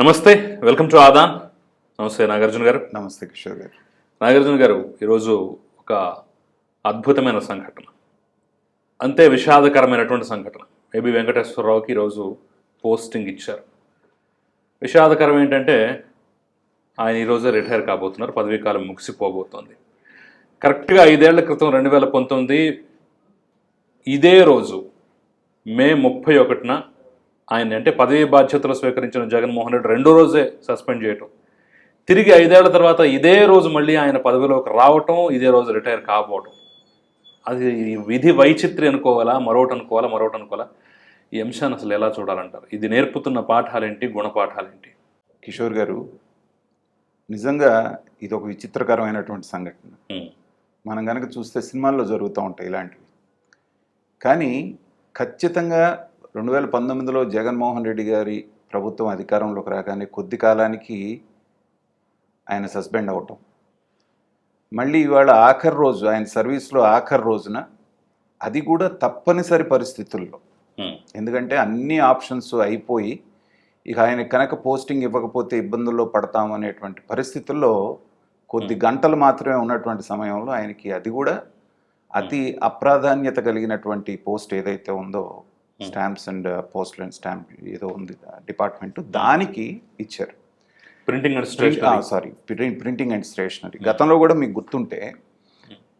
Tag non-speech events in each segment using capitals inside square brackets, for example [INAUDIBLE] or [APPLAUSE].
నమస్తే welcome to Aadan. నమస్తే నాగార్జున గారు. నమస్తే కిషోర్ గారు. నాగార్జున గారు ఈరోజు ఒక అద్భుతమైన సంఘటన. అంతే విషాదకరమైనటువంటి సంఘటన. ఏబి వెంకటేశ్వరరావుకి ఈరోజు పోస్టింగ్ ఇచ్చారు. విషాదకరం ఏంటంటే ఆయన ఈరోజే రిటైర్ కాబోతున్నారు. పదవీ కాలం ముగిసిపోబోతోంది. కరెక్ట్గా ఐదేళ్ళ క్రితం రెండు వేల పంతొమ్మిది ఇదే రోజు మే ముప్పై ఒకటిన ఆయన అంటే పదవీ బాధ్యతలు స్వీకరించిన జగన్మోహన్ రెడ్డి రెండో రోజే సస్పెండ్ చేయటం. తిరిగి ఐదేళ్ళ తర్వాత ఇదే రోజు మళ్ళీ ఆయన పదవిలోకి రావటం ఇదే రోజు రిటైర్ కాబోవటం. అది విధి వైచిత్రి అనుకోవాలా మరొకటి అనుకోవాలా మరొకటి అనుకోవాలా? ఈ అంశాన్ని అసలు ఎలా చూడాలంటారు? ఇది నేర్పుతున్న పాఠాలేంటి గుణపాఠాలేంటి? కిషోర్ గారు నిజంగా ఇది ఒక విచిత్రకరమైనటువంటి సంఘటన. మనం కనుక చూస్తే సినిమాల్లో జరుగుతూ ఉంటాయి ఇలాంటివి. కానీ ఖచ్చితంగా రెండు వేల పంతొమ్మిదిలో జగన్మోహన్ రెడ్డి గారి ప్రభుత్వం అధికారంలోకి రాగానే కొద్ది కాలానికి ఆయన సస్పెండ్ అవటం మళ్ళీ ఇవాళ ఆఖరి రోజు ఆయన సర్వీస్లో ఆఖరి రోజున అది కూడా తప్పనిసరి పరిస్థితుల్లో. ఎందుకంటే అన్ని ఆప్షన్స్ అయిపోయి ఇక ఆయన కనుక పోస్టింగ్ ఇవ్వకపోతే ఇబ్బందుల్లో పడతాం అనేటువంటి పరిస్థితుల్లో కొద్ది గంటలు మాత్రమే ఉన్నటువంటి సమయంలో ఆయనకి అది కూడా అతి అప్రాధాన్యత కలిగినటువంటి పోస్ట్ ఏదైతే ఉందో stamps and postal and stamp ఏదో ఉంది డిపార్ట్మెంట్ దానికి ఇచ్చారు. Printing and stationery sorry printing and stationery గతంలో కూడా మీకు గుర్తుంటే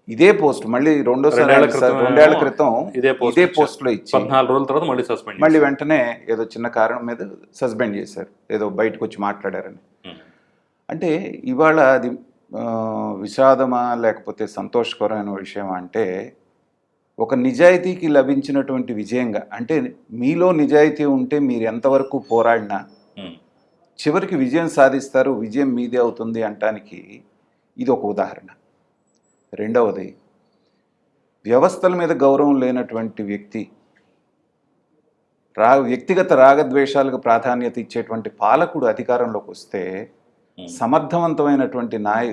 ఇదే పోస్ట్ మళ్ళీ రెండోసారి రెండేళ్ళ క్రితం ఇదే పోస్ట్ ఇదే ఇచ్చారు. పోస్ట్లో ఇచ్చి పద్నాలుగు రోజుల తర్వాత మళ్ళీ సస్పెండ్ మళ్ళీ వెంటనే ఏదో చిన్న కారణం మీద సస్పెండ్ చేశారు. ఏదో బయటకు వచ్చి మాట్లాడారని. అంటే ఇవాళ అది విషాదమా లేకపోతే సంతోషకరమైన విషయం అంటే ఒక నిజాయితీకి లభించినటువంటి విజయంగా అంటే మీలో నిజాయితీ ఉంటే మీరు ఎంతవరకు పోరాడినా చివరికి విజయం సాధిస్తారు విజయం మీదే అవుతుంది అంటానికి ఇది ఒక ఉదాహరణ. రెండవది వ్యవస్థల మీద గౌరవం లేనటువంటి వ్యక్తి రా వ్యక్తిగత రాగద్వేషాలకు ప్రాధాన్యత ఇచ్చేటువంటి పాలకుడు అధికారంలోకి వస్తే సమర్థవంతమైనటువంటి నాయ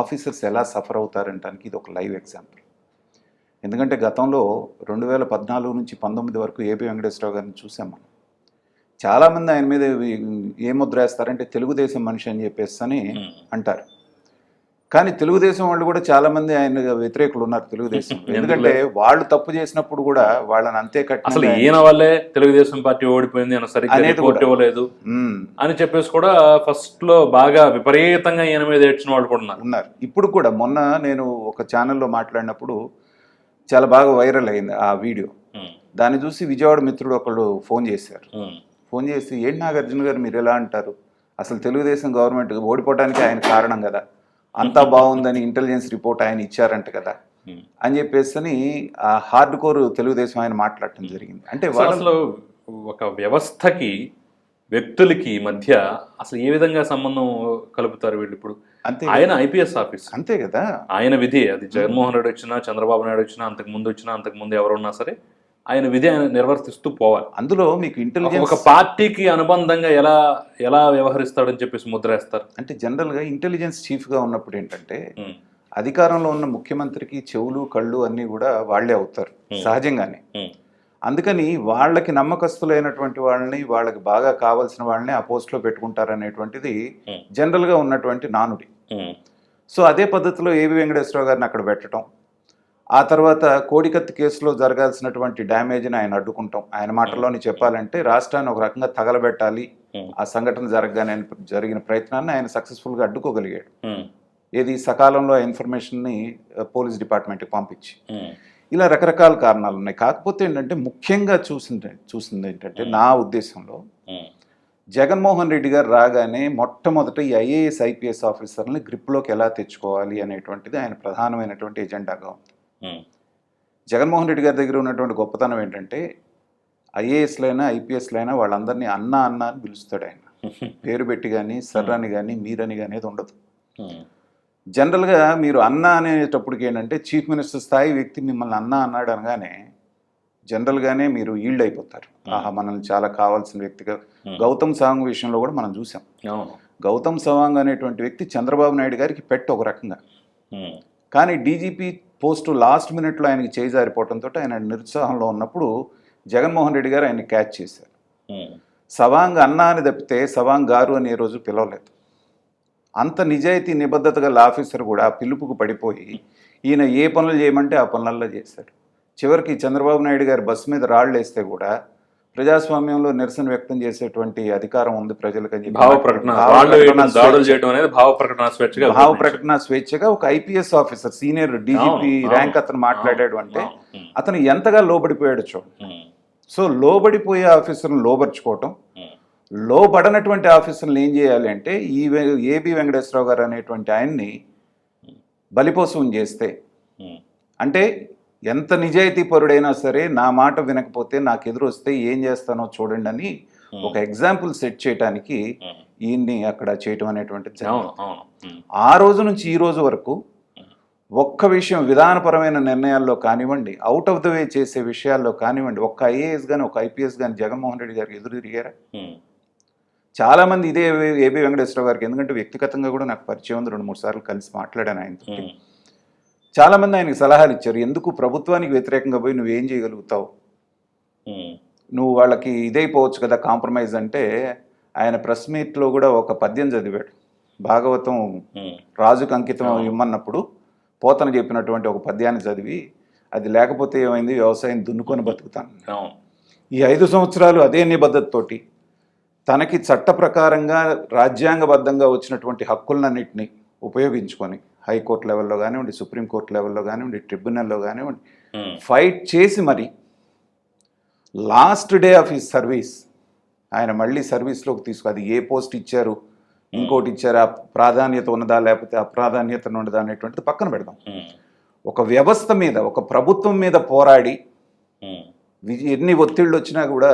ఆఫీసర్స్ ఎలా సఫర్ అవుతారంటానికి ఇది ఒక లైవ్ ఎగ్జాంపుల్. ఎందుకంటే గతంలో రెండు వేల పద్నాలుగు నుంచి పంతొమ్మిది వరకు ఏపీ వెంకటేశ్వరరావు గారిని చూసాం మనం. చాలామంది ఆయన మీద ఏ ముద్ర వేస్తారంటే తెలుగుదేశం మనిషి అని చెప్పేసి అని అంటారు. కానీ తెలుగుదేశం వాళ్ళు కూడా చాలా మంది ఆయన వ్యతిరేకులు ఉన్నారు తెలుగుదేశం. [LAUGHS] ఎందుకంటే వాళ్ళు తప్పు చేసినప్పుడు కూడా వాళ్ళని అంతే అసలు కట్టిన ఈయన వల్లే తెలుగుదేశం పార్టీ ఓడిపోయింది అనేది. ఇవ్వలేదు. అని చెప్పేసి కూడా ఫస్ట్లో బాగా విపరీతంగా ఈయన మీద ఏడ్చిన వాళ్ళు కూడా ఉన్నారు. ఇప్పుడు కూడా మొన్న నేను ఒక ఛానల్లో మాట్లాడినప్పుడు చాలా బాగా వైరల్ అయింది ఆ వీడియో. దాన్ని చూసి విజయవాడ మిత్రుడు ఒకళ్ళు ఫోన్ చేశారు. ఫోన్ చేసి ఏంటి నాగార్జున గారు మీరు ఎలా అంటారు? అసలు తెలుగుదేశం గవర్నమెంట్ ఓడిపోవడానికి ఆయన కారణం కదా. అంతా [LAUGHS] బాగుందని ఇంటెలిజెన్స్ రిపోర్ట్ ఆయన ఇచ్చారంట కదా. అని చెప్పేసి ఆ హార్డ్ కోర్ తెలుగుదేశం ఆయన మాట్లాడటం జరిగింది. అంటే వాళ్ళు ఒక వ్యవస్థకి వ్యక్తులకి మధ్య అసలు ఏ విధంగా సంబంధం కలుపుతారు వీళ్ళు ఇప్పుడు? అంతే ఆయన ఐపీఎస్ ఆఫీస్ అంతే కదా. ఆయన విధి అది జగన్మోహన్ రెడ్డి వచ్చినా చంద్రబాబు నాయుడు వచ్చినా అంతకు ముందు వచ్చినా అంతకు ముందు ఎవరున్నా సరే ఆయన విధి ఆయన నిర్వర్తిస్తూ పోవాలి. అందులో మీకు ఒక- ఒక ఇంటెలిజెన్స్ పార్టీకి అనుబంధంగా ఎలా ఎలా వ్యవహరిస్తాడని చెప్పేసి ముద్ర వేస్తారు అంటే జనరల్గా ఇంటెలిజెన్స్ చీఫ్గా ఉన్నప్పుడు ఏంటంటే అధికారంలో ఉన్న ముఖ్యమంత్రికి చెవులు కళ్ళు అన్నీ కూడా వాళ్ళే అవుతారు సహజంగానే. అందుకని వాళ్ళకి నమ్మకస్తులైనటువంటి వాళ్ళని వాళ్ళకి బాగా కావాల్సిన వాళ్ళని ఆ పోస్ట్లో పెట్టుకుంటారనేటువంటిది. జనరల్గా ఉన్నటువంటి నానుడి. సో అదే పద్ధతిలో ఏబి వెంకటేశ్వరరావు గారిని అక్కడ పెట్టడం ఆ తర్వాత కోడికత్తి కేసులో జరగాల్సినటువంటి డ్యామేజ్ని ఆయన అడ్డుకుంటాం. ఆయన మాటల్లోని చెప్పాలంటే రాష్ట్రాన్ని ఒక రకంగా తగలబెట్టాలి. ఆ సంఘటన జరగగానే జరిగిన ప్రయత్నాన్ని ఆయన సక్సెస్ఫుల్గా అడ్డుకోగలిగాడు. ఏది సకాలంలో ఆ ఇన్ఫర్మేషన్ని పోలీస్ డిపార్ట్మెంట్కి పంపించి. ఇలా రకరకాల కారణాలు ఉన్నాయి. కాకపోతే ఏంటంటే ముఖ్యంగా చూసింది చూసింది ఏంటంటే నా ఉద్దేశంలో జగన్మోహన్ రెడ్డి గారు రాగానే మొట్టమొదట ఈ ఐఏఎస్ ఐపీఎస్ ఆఫీసర్ని గ్రిప్లోకి ఎలా తెచ్చుకోవాలి అనేటువంటిది ఆయన ప్రధానమైనటువంటి ఎజెండాగా ఉంది. జగన్మోహన్ రెడ్డి గారి దగ్గర ఉన్నటువంటి గొప్పతనం ఏంటంటే ఐఏఎస్లైనా ఐపీఎస్లైనా వాళ్ళందరినీ అన్న అన్న అని పిలుస్తాడు ఆయన. [LAUGHS] పేరు పెట్టి కానీ సర్రని కానీ మీరని కానీ ఉండదు. జనరల్గా మీరు అన్న అనేటప్పటికి ఏంటంటే చీఫ్ మినిస్టర్ స్థాయి వ్యక్తి మిమ్మల్ని అన్న అన్నాడు అనగానే జనరల్గానే మీరు ఈల్డ్ అయిపోతారు ఆహా మనల్ని చాలా కావాల్సిన వ్యక్తిగా. గౌతమ్ సాంగ్ విషయంలో కూడా మనం చూసాం. గౌతమ్ సవాంగ్ అనేటువంటి వ్యక్తి చంద్రబాబు నాయుడు గారికి పెట్టి ఒక రకంగా. కానీ డీజీపీ పోస్టు లాస్ట్ మినిట్లో ఆయనకి చేజారిపోవడంతో ఆయన నిరుత్సాహంలో ఉన్నప్పుడు జగన్మోహన్ రెడ్డి గారు ఆయన క్యాచ్ చేశారు. సవాంగ్ అన్న అని తప్పితే సవాంగ్ గారు అని ఏ రోజు పిలవలేదు. అంత నిజాయితీ నిబద్ధత గల ఆఫీసర్ కూడా ఆ పిలుపుకు పడిపోయి ఈయన ఏ పనులు చేయమంటే ఆ పనులలో చేశాడు. చివరికి చంద్రబాబు నాయుడు గారి బస్సు మీద రాళ్ళు వేస్తే కూడా ప్రజాస్వామ్యంలో నిరసన వ్యక్తం చేసేటువంటి అధికారం ఉంది ప్రజలకు భావ ప్రకటన స్వేచ్ఛగా ఒక IPS officer senior DGP rank అతను మాట్లాడాడు అంటే అతను ఎంతగా లోబడిపోయాడు చూడండి. సో లోబడిపోయే ఆఫీసర్ని లోబర్చుకోవటం లోబడనటువంటి ఆఫీసర్లు ఏం చేయాలి అంటే ఈ ఏబి వెంకటేశ్వరరావు గారు అనేటువంటి ఆయన్ని బలిపోసం చేస్తే. అంటే ఎంత నిజాయితీ పరుడైనా సరే నా మాట వినకపోతే నాకు ఎదురు వస్తే ఏం చేస్తానో చూడండి అని ఒక ఎగ్జాంపుల్ సెట్ చేయడానికి. ఈయన్ని అక్కడ చేయటం అనేటువంటిది ఆ రోజు నుంచి ఈ రోజు వరకు ఒక్క విషయం విధానపరమైన నిర్ణయాల్లో కానివ్వండి అవుట్ ఆఫ్ ద వే చేసే విషయాల్లో కానివ్వండి ఒక్క ఐఏఎస్ కానీ ఒక ఐపీఎస్ కానీ జగన్మోహన్ రెడ్డి గారికి ఎదురు తిరిగారా? ఉమ్, చాలా మంది ఇదే ఏబి వెంకటేశ్వర గారికి ఎందుకంటే వ్యక్తిగతంగా కూడా నాకు పరిచయం ఉంది రెండు మూడు సార్లు కలిసి మాట్లాడాను ఆయనతో ఉమ్, చాలా మంది ఆయనకి సలహాలు ఇచ్చారు ఎందుకు ప్రభుత్వానికి వ్యతిరేకంగా పోయి నువ్వేం చేయగలుగుతావు? నువ్వు వాళ్ళకి ఇదైపోవచ్చు కదా కాంప్రమైజ్ అంటే ఆయన ప్రెస్ మీట్లో కూడా ఒక పద్యం చదివాడు. భాగవతం రాజుకు అంకితం ఇమ్మన్నప్పుడు పోతన చెప్పినటువంటి ఒక పద్యాన్ని చదివి అది లేకపోతే ఏమైంది వ్యవసాయం దున్నుకొని బతుకుతాను. ఈ ఐదు సంవత్సరాలు అదే నిబద్ధతతోటి తనకి చట్ట ప్రకారంగా రాజ్యాంగబద్ధంగా వచ్చినటువంటి హక్కులన్నింటినీ ఉపయోగించుకొని హైకోర్టు లెవెల్లో కానివ్వండి సుప్రీంకోర్టు లెవెల్లో కానివ్వండి ట్రిబ్యునల్లో కానివ్వండి ఉమ్, ఫైట్ చేసి మరి last day of his service ఆయన మళ్ళీ సర్వీస్లోకి తీసుకు అది ఏ పోస్ట్ ఇచ్చారు ఇంకోటి ఇచ్చారు ఆ ప్రాధాన్యత ఉన్నదా లేకపోతే అప్రాధాన్యత ఉన్నదా అనేటువంటిది పక్కన పెడదాం. ఉమ్, ఒక వ్యవస్థ మీద ఒక ప్రభుత్వం మీద పోరాడి ఎన్ని ఒత్తిళ్ళు వచ్చినా కూడా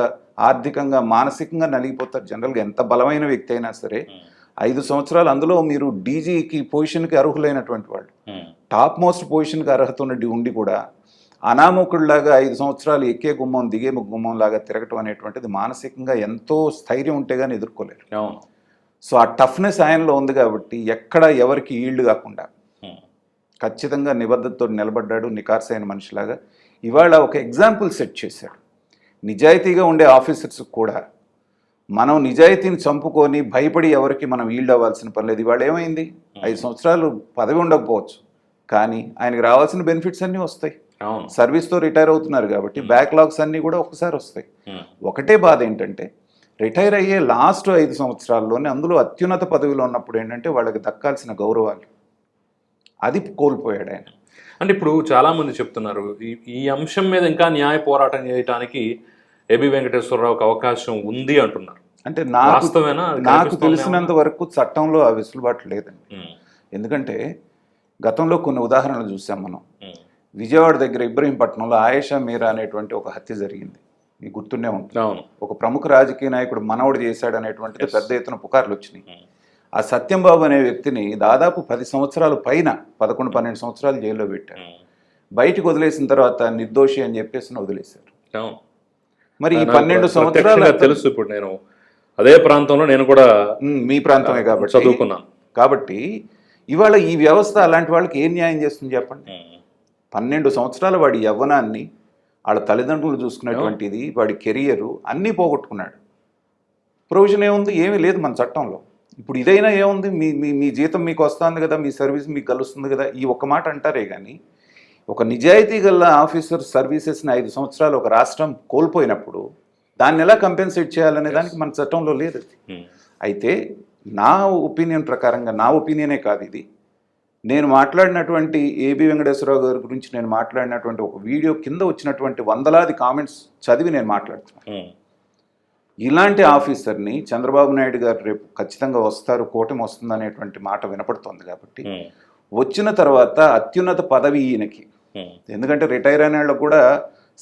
ఆర్థికంగా మానసికంగా నలిగిపోతారు. జనరల్గా ఎంత బలమైన వ్యక్తి అయినా సరే ఐదు సంవత్సరాలు అందులో మీరు డీజీకి పొజిషన్కి అర్హులైనటువంటి వాళ్ళు. టాప్ మోస్ట్ పొజిషన్కి అర్హత ఉన్నది ఉండి కూడా అనామకుడిలాగా ఐదు సంవత్సరాలు ఎక్కే గుమ్మం దిగే గుమ్మం లాగా తిరగటం అనేటువంటిది మానసికంగా ఎంతో స్థైర్యం ఉంటే కానీ ఎదుర్కోలేరు. సో ఆ టఫ్నెస్ ఆయనలో ఉంది కాబట్టి ఎక్కడ ఎవరికి ఈల్డ్ కాకుండా ఖచ్చితంగా నిబద్ధతతో నిలబడ్డాడు నికార్సైన మనిషిలాగా. ఇవాళ ఒక ఎగ్జాంపుల్ సెట్ చేశాడు. నిజాయితీగా ఉండే ఆఫీసర్స్ కూడా మనం నిజాయితీని చంపుకొని భయపడి ఎవరికి మనం ఈల్డ్ అవ్వాల్సిన పని లేదు. ఇవాళ ఏమైంది? ఐదు సంవత్సరాలు పదవి ఉండకపోవచ్చు. కానీ ఆయనకి రావాల్సిన బెనిఫిట్స్ అన్నీ వస్తాయి. సర్వీస్తో రిటైర్ అవుతున్నారు కాబట్టి బ్యాక్లాగ్స్ అన్నీ కూడా ఒకసారి వస్తాయి. ఒకటే బాధ ఏంటంటే రిటైర్ అయ్యే లాస్ట్ ఐదు సంవత్సరాల్లోనే అందులో అత్యున్నత పదవిలో ఉన్నప్పుడు ఏంటంటే వాళ్ళకి దక్కాల్సిన గౌరవాలు. అది కోల్పోయాడు ఆయన. అంటే ఇప్పుడు చాలా మంది చెప్తున్నారు ఈ ఈ అంశం మీద ఇంకా న్యాయ పోరాటం చేయడానికి ఏబి వెంకటేశ్వరరావుకి అవకాశం ఉంది అంటున్నారు. అంటే నాకు తెలిసినంత వరకు చట్టంలో ఆ వెసులుబాటు లేదండి. ఎందుకంటే గతంలో కొన్ని ఉదాహరణలు చూసాం మనం. విజయవాడ దగ్గర ఇబ్రహీంపట్నంలో ఆయేషా మీరా అనేటువంటి ఒక హత్య జరిగింది. మీకు గుర్తుండే ఉంటుంది. ఒక ప్రముఖ రాజకీయ నాయకుడు మనవడు చేశాడు అనేటువంటిది. పెద్ద ఎత్తున పుకార్లు వచ్చినాయి. ఆ సత్యంబాబు అనే వ్యక్తిని దాదాపు పది సంవత్సరాల పైన పదకొండు పన్నెండు సంవత్సరాలు జైల్లో పెట్టారు. బయటికి వదిలేసిన తర్వాత నిర్దోషి అని చెప్పేసి వదిలేశారు. మరి ఈ పన్నెండు సంవత్సరాలు తెలుసు ఇప్పుడు నేను అదే ప్రాంతంలో నేను కూడా మీ ప్రాంతమే కాబట్టి. చదువుకున్నాను. కాబట్టి ఇవాళ ఈ వ్యవస్థ అలాంటి వాళ్ళకి ఏం న్యాయం చేస్తుంది చెప్పండి? పన్నెండు సంవత్సరాల వాడి యవ్వనాన్ని వాళ్ళ తల్లిదండ్రులు చూసుకున్నటువంటిది వాడి కెరియరు అన్నీ పోగొట్టుకున్నాడు. ప్రొవిజన్ ఏముంది? ఏమీ లేదు మన చట్టంలో. ఇప్పుడు ఇదైనా ఏముంది? మీ మీ మీ జీతం మీకు వస్తుంది కదా మీ సర్వీస్ మీకు కలుస్తుంది కదా ఈ ఒక్క మాట అంటారే కానీ ఒక నిజాయితీ గల ఆఫీసర్ సర్వీసెస్ని ఐదు సంవత్సరాలు ఒక రాష్ట్రం కోల్పోయినప్పుడు దాన్ని ఎలా కంపెన్సేట్ చేయాలనే దానికి మన చట్టంలో లేదు. ఉమ్, అయితే నా ఒపీనియన్ ప్రకారంగా నా ఒపీనియనే కాదు ఇది. నేను మాట్లాడినటువంటి ఏబి వెంకటేశ్వరరావు గారి గురించి నేను మాట్లాడినటువంటి ఒక వీడియో కింద వచ్చినటువంటి వందలాది కామెంట్స్ చదివి నేను మాట్లాడుతున్నాను. ఉమ్, ఇలాంటి ఆఫీసర్ని చంద్రబాబు నాయుడు గారు రేపు ఖచ్చితంగా వస్తారు కూటమి వస్తుంది అనేటువంటి మాట వినపడుతోంది కాబట్టి వచ్చిన తర్వాత అత్యున్నత పదవి ఈయనకి. ఎందుకంటే రిటైర్ అయిన వాళ్ళకు కూడా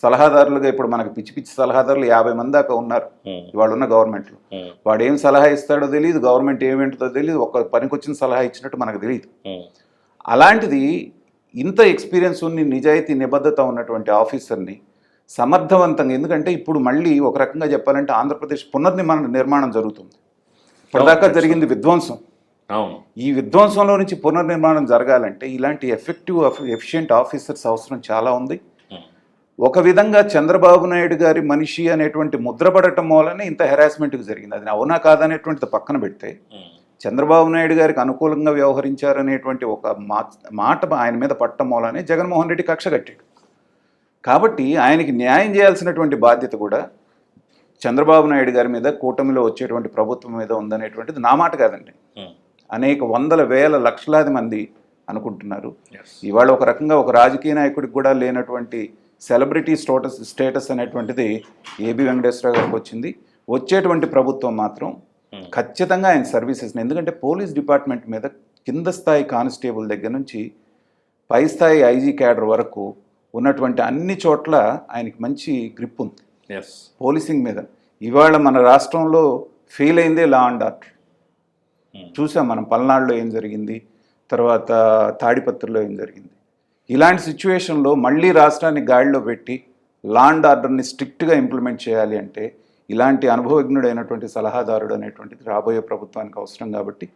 సలహాదారులుగా ఇప్పుడు మనకి పిచ్చి పిచ్చి సలహాదారులు యాభై మంది దాకా ఉన్నారు ఇవాళ ఉన్న గవర్నమెంట్లో. వాడు ఏం సలహా ఇస్తాడో తెలియదు గవర్నమెంట్ ఏమేంటో తెలియదు ఒక పనికొచ్చిన సలహా ఇచ్చినట్టు మనకు తెలియదు అలాంటిది ఇంత ఎక్స్పీరియన్స్ ఉన్న నిజాయితీ నిబద్ధత ఉన్నటువంటి ఆఫీసర్ని సమర్థవంతంగా. ఎందుకంటే ఇప్పుడు మళ్ళీ ఒక రకంగా చెప్పాలంటే ఆంధ్రప్రదేశ్ పునర్నిర్మాణ నిర్మాణం జరుగుతుంది. ఇప్పటిదాకా జరిగింది విధ్వంసం. అవును. ఈ విధ్వంసంలో నుంచి పునర్నిర్మాణం జరగాలంటే ఇలాంటి ఎఫెక్టివ్ ఎఫిషియెంట్ ఆఫీసర్స్ అవసరం చాలా ఉంది. ఒక విధంగా చంద్రబాబు నాయుడు గారి మనిషి అనేటువంటి ముద్రపడటం మూలనే ఇంత హెరాస్మెంట్కి జరిగింది. అది అవునా కాదనేటువంటిది పక్కన పెడితే చంద్రబాబు నాయుడు గారికి అనుకూలంగా వ్యవహరించారనేటువంటి ఒక మాట ఆయన మీద పట్టడం మూలనే జగన్మోహన్ రెడ్డి కక్ష కట్టాడు. కాబట్టి ఆయనకి న్యాయం చేయాల్సినటువంటి బాధ్యత కూడా చంద్రబాబు నాయుడు గారి మీద కూటమిలో వచ్చేటువంటి ప్రభుత్వం మీద ఉందనేటువంటిది నా మాట కాదండి. అనేక వందల వేల లక్షలాది మంది అనుకుంటున్నారు. ఇవాళ ఒక రకంగా ఒక రాజకీయ నాయకుడికి కూడా లేనటువంటి సెలబ్రిటీ స్టోటస్ స్టేటస్ అనేటువంటిది ఏబి వెంకటేశ్వర గారికి వచ్చింది. వచ్చేటువంటి ప్రభుత్వం మాత్రం ఖచ్చితంగా ఆయన సర్వీసెస్ని ఎందుకంటే పోలీస్ డిపార్ట్మెంట్ మీద కింద స్థాయి కానిస్టేబుల్ దగ్గర నుంచి పై స్థాయి ఐజీ క్యాడర్ వరకు ఉన్నటువంటి అన్ని చోట్ల ఆయనకి మంచి గ్రిప్ ఉంది. ఎస్ పోలీసింగ్ మీద. ఇవాళ మన రాష్ట్రంలో ఫెయిల్ అయిందే లా అండ్ ఆర్డర్ చూసాం మనం పల్నాడులో ఏం జరిగింది తర్వాత తాడిపత్రిలో ఏం జరిగింది. ఇలాంటి సిచ్యువేషన్లో మళ్ళీ రాష్ట్రాన్ని గాడిలో పెట్టి లా అండ్ ఆర్డర్ని స్ట్రిక్ట్గా ఇంప్లిమెంట్ చేయాలి అంటే ఇలాంటి అనుభవజ్ఞుడైనటువంటి సలహాదారుడు అనేటువంటిది రాబోయే ప్రభుత్వానికి అవసరం కాబట్టి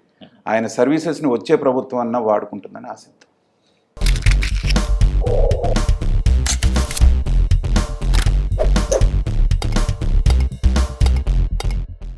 ఆయన సర్వీసెస్ని వచ్చే ప్రభుత్వం అన్నా వాడుకుంటుందని ఆశిద్దాం.